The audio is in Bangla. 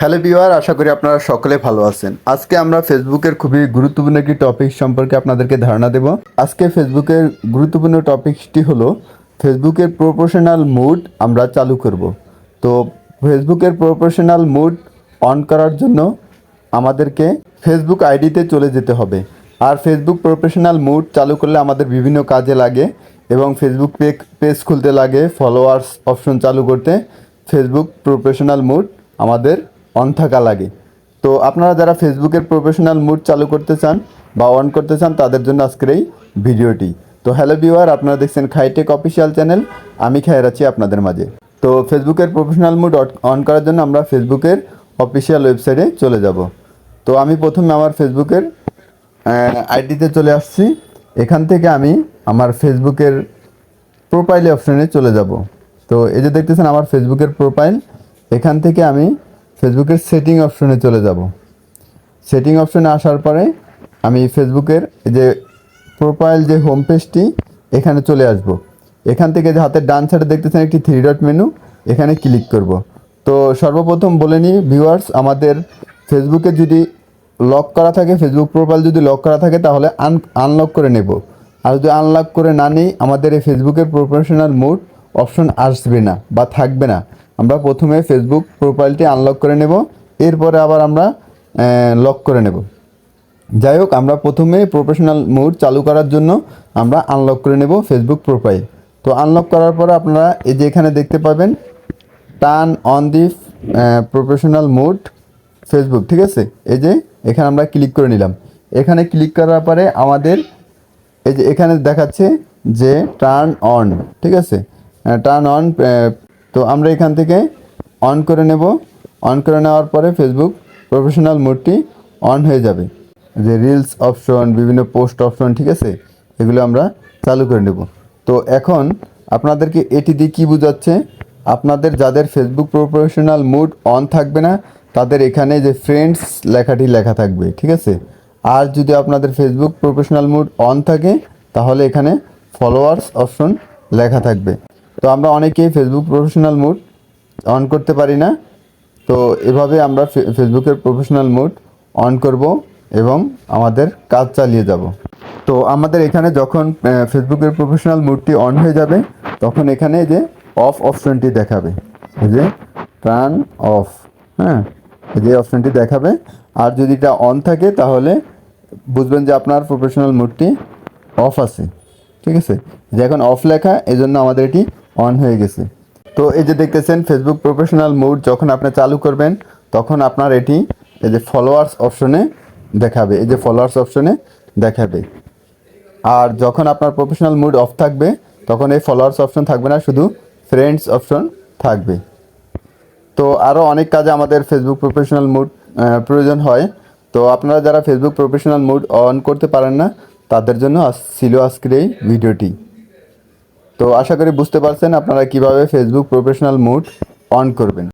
হ্যালো বিওয়ার আশা করি আপনারা সকলে ভালো আছেন। আজকে আমরা ফেসবুকের খুবই গুরুত্বপূর্ণ একটি টপিক সম্পর্কে আপনাদেরকে ধারণা দেব। আজকে ফেসবুকের গুরুত্বপূর্ণ টপিকটি হলো ফেসবুকের প্রপোর্শনাল মুড আমরা চালু করব। তো ফেসবুকের প্রপোর্শনাল মুড অন করার জন্য আমাদেরকে ফেসবুক আইডিতে চলে যেতে হবে। আর ফেসবুক প্রফেশনাল মুড চালু করলে আমাদের বিভিন্ন কাজে লাগে এবং ফেসবুক পেজ খুলতে লাগে ফলোয়ার্স অপশন চালু করতে। ফেসবুক প্রফেশনাল মুড আমাদের অন থাকা লাগে। তো আপনারা যারা ফেসবুকের প্রফেশনাল মুড চালু করতে চান বা অন করতে চান, তাদের জন্য আজকের এই ভিডিওটি। তো হ্যালো ভিউয়ার আপনারা দেখছেন খাইটেক অফিসিয়াল চ্যানেল আমি খায়ের আছি আপনাদের মাঝে। তো ফেসবুকের প্রফেশনাল মুড অন করার জন্য আমরা ফেসবুকের অফিসিয়াল ওয়েবসাইটে চলে যাব। তো আমি প্রথমে আমার ফেসবুকের আইডিতে চলে আসছি। এখান থেকে আমি আমার ফেসবুকের প্রোফাইলে অপশানে চলে যাব। তো এই যে দেখতেছেন আমার ফেসবুকের প্রোফাইল এখান থেকে আমি ফেসবুকের সেটিং অপশনে চলে যাব। সেটিং অপশনে আসার পরে আমি ফেসবুকের যে প্রোফাইল যে হোম পেজটি এখানে চলে আসব। এখান থেকে যে হাতের ডান সাইডে দেখতেছেন একটি থ্রি ডট মেনু এখানে ক্লিক করব। তো সর্বপ্রথম বলে নিই ভিউয়ার্স আমাদের ফেসবুকে যদি লক করা থাকে ফেসবুক প্রোফাইল যদি লক করা থাকে, তাহলে আন আনলক করে নেব। আর যদি আনলক করে না নিই, আমাদের এই ফেসবুকের প্রফেশনাল মোড অপশন আসবে না বা থাকবে না। আমরা প্রথমে ফেসবুক প্রোফাইলটি আনলক করে নেব, এরপরে আবার আমরা লক করে নেব। যাই হোক, আমরা প্রথমে প্রফেশনাল মোড চালু করার জন্য আমরা আনলক করে নেব ফেসবুক প্রোফাইল তো আনলক করার পরে আপনারা এই যে এখানে দেখতে পাবেন turn on the professional mode Facebook ঠিক আছে? এই যে এখানে আমরা ক্লিক করে নিলাম। এখানে ক্লিক করার পরে আমাদের, এই যে এখানে দেখাচ্ছে যে টার্ন অন ঠিক আছে? টার্ন অন তো আমরা এখান থেকে অন করে নেব। অন করে নেওয়ার পরে ফেসবুক প্রফেশনাল মোডটি অন হয়ে যাবে। যে রিলস অপশন বিভিন্ন পোস্ট অপশন ঠিক আছে? এগুলো আমরা চালু করে নেব। তো এখন আপনাদেরকে এটি দিয়ে কী বোঝাচ্ছে? আপনাদের যাদের ফেসবুক প্রফেশনাল মুড অন থাকবে না, তাদের এখানে যে ফ্রেন্ডস লেখাটি লেখা থাকবে, ঠিক আছে? আর যদি আপনাদের ফেসবুক প্রফেশনাল মুড অন থাকে, তাহলে এখানে ফলোয়ার্স অপশন লেখা থাকবে। তো আমরা অনেকেই ফেসবুক প্রফেশনাল মুড অন করতে পারি না। তো এভাবে আমরা ফেসবুকের প্রফেশনাল মুড অন করব এবং আমাদের কাজ চালিয়ে যাব। তো আমাদের এখানে যখন ফেসবুকের প্রফেশনাল মুডটি অন হয়ে যাবে, তখন এখানে যে অফ অপশনটি দেখাবে। এই যে টার্ন অফ হ্যাঁ? যে অপশনটি দেখাবে। আর যদি এটা অন থাকে, তাহলে বুঝবেন যে আপনার প্রফেশনাল মুডটি অফ আছে। ঠিক আছে? যে এখন অফ লেখা এই জন্য আমাদের এটি অন হয়ে গেছে। তো এই যে দেখতেছেন ফেসবুক প্রফেশনাল মুড যখন আপনি চালু করবেন, তখন আপনার এটি এই যে ফলোয়ার্স অপশনে দেখাবে। এই যে ফলোয়ার্স অপশনে দেখাবে। আর যখন আপনার প্রফেশনাল মুড অফ থাকবে, তখন এই ফলোয়ার্স অপশন থাকবে না, শুধু ফ্রেন্ডস অপশন থাকবে। তো আরও অনেক কাজে আমাদের ফেসবুক প্রফেশনাল মুড প্রয়োজন হয়। তো আপনারা যারা ফেসবুক প্রফেশনাল মুড অন করতে পারেন না, তাদের জন্য ছিল আজকের এই ভিডিওটি। তো আশা করি বুঝতে পারছেন আপনারা কীভাবে ফেসবুক প্রফেশনাল মুড অন করবেন।